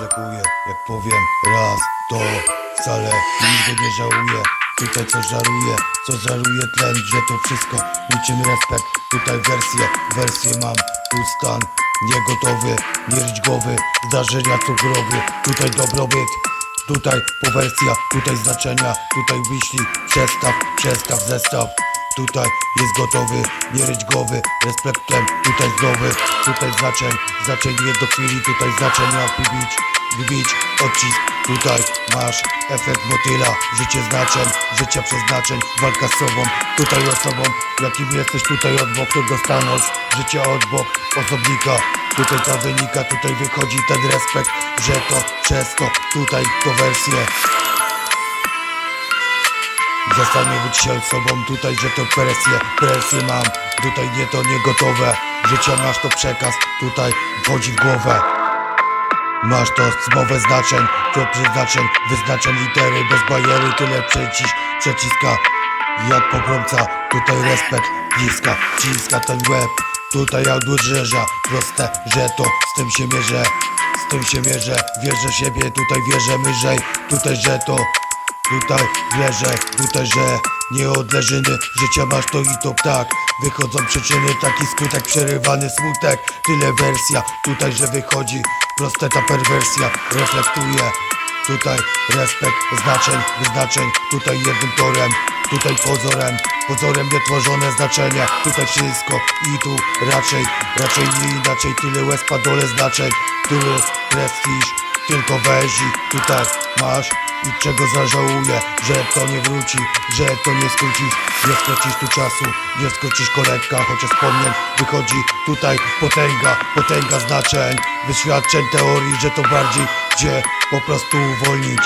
Jak powiem raz, to wcale nigdy nie żałuję. Tutaj co żaruje, co żaruje tlen, że to wszystko niczym respekt. Tutaj wersję, wersję mam, tu stan Niegotowy, nierźgowy, zdarzenia cukrowy Tutaj dobrobyt, tutaj powersja, tutaj znaczenia. Tutaj myśli, przestaw, przestaw, zestaw Tutaj jest gotowy, nieryczgowy, respektem, tutaj zdrowy, tutaj znaczeń, znaczeń nie do chwili, tutaj znaczenia wbić, wbić, odcisk, tutaj masz efekt motyla, życie znaczeń, życia przeznaczeń, walka z sobą, tutaj osobą, jakim jesteś, tutaj od bok, to dostanąć, życia od bok, osobnika, tutaj ta wynika, tutaj wychodzi ten respekt, że to, przez to, tutaj to wersje, Zastanowić się sobą tutaj, że to presję, presję mam. Tutaj nie to nie gotowe. Życia masz to przekaz, tutaj wchodzi w głowę. Masz to zmowę znaczeń, to przeznaczeń Wyznaczeń litery, bez bariery Tyle przeciś, przeciska. Jak pogromca, tutaj respekt Bliska, ciska ten łeb. Tutaj jak drzeża Proste, że to z tym się mierzę. Z tym się mierzę, wierzę siebie Tutaj wierzę myżej, tutaj że to Tutaj wierzę, tutaj, że nie od leżyny Życia masz to i to tak Wychodzą przyczyny, taki skutek Przerywany smutek, tyle wersja Tutaj, że wychodzi proste ta perwersja. Reflektuje Tutaj respekt znaczeń, wyznaczeń. Tutaj jednym torem, tutaj pozorem. Pozorem nietworzone znaczenia Tutaj wszystko i tu raczej Raczej nie inaczej, tyle łez padole znaczeń. Tyle prestiż, tylko weź i tutaj masz i czego zażałuję, że to nie wróci, że to nie skrócisz, nie skrócisz tu czasu, nie skrócisz kolekka, chociaż wspomnień wychodzi tutaj potęga, potęga znaczeń, wyświadczeń teorii, że to bardziej gdzie po prostu uwolnić.